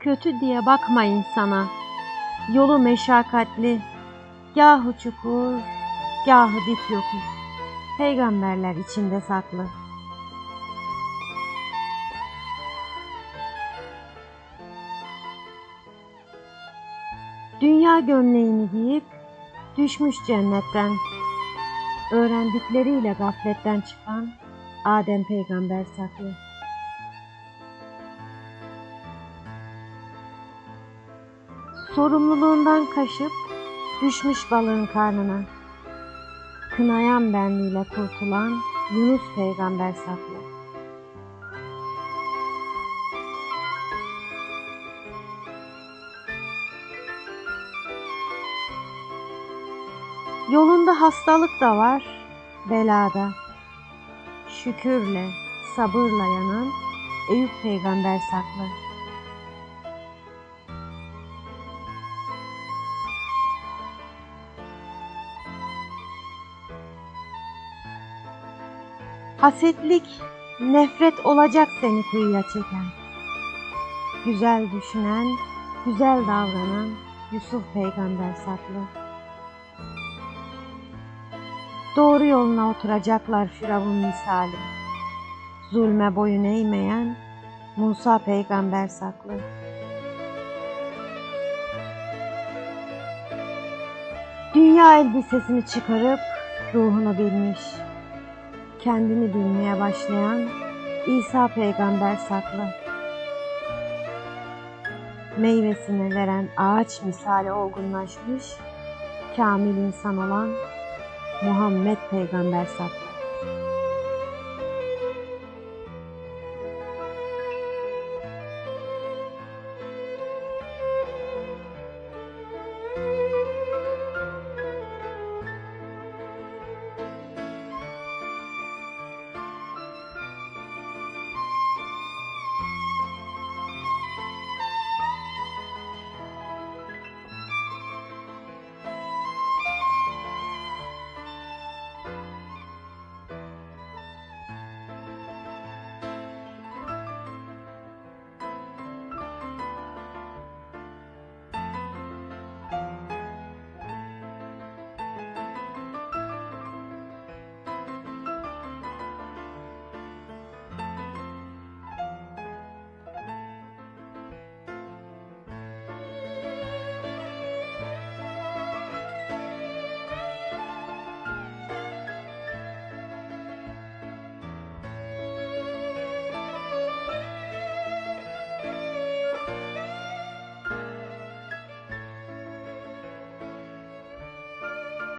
Kötü diye bakma insana. Yolu meşakkatli. Gahı çukur, gahı dik yokuş. Peygamberler içinde saklı. Dünya gömleğini giyip düşmüş cennetten. Öğrendikleriyle gafletten çıkan Adem peygamber saklı. Sorumluluğundan kaşıp düşmüş balığın karnına. Kınayan benliğiyle kurtulan Yunus peygamber saklı. Yolunda hastalık da var, belada. Şükürle, sabırla yanan Eyüp peygamber saklı. Hasetlik, nefret olacak seni kuyuya çeken. Güzel düşünen, güzel davranan Yusuf peygamber saklı. Doğru yoluna oturacaklar Firavun misali. Zulme boyun eğmeyen Musa peygamber saklı. Dünya elbisesini çıkarıp ruhunu bilmiş kendini bilmeye başlayan İsa peygamber saklı. Meyvesini veren ağaç misali olgunlaşmış, kamil insan olan Muhammed peygamber saklı.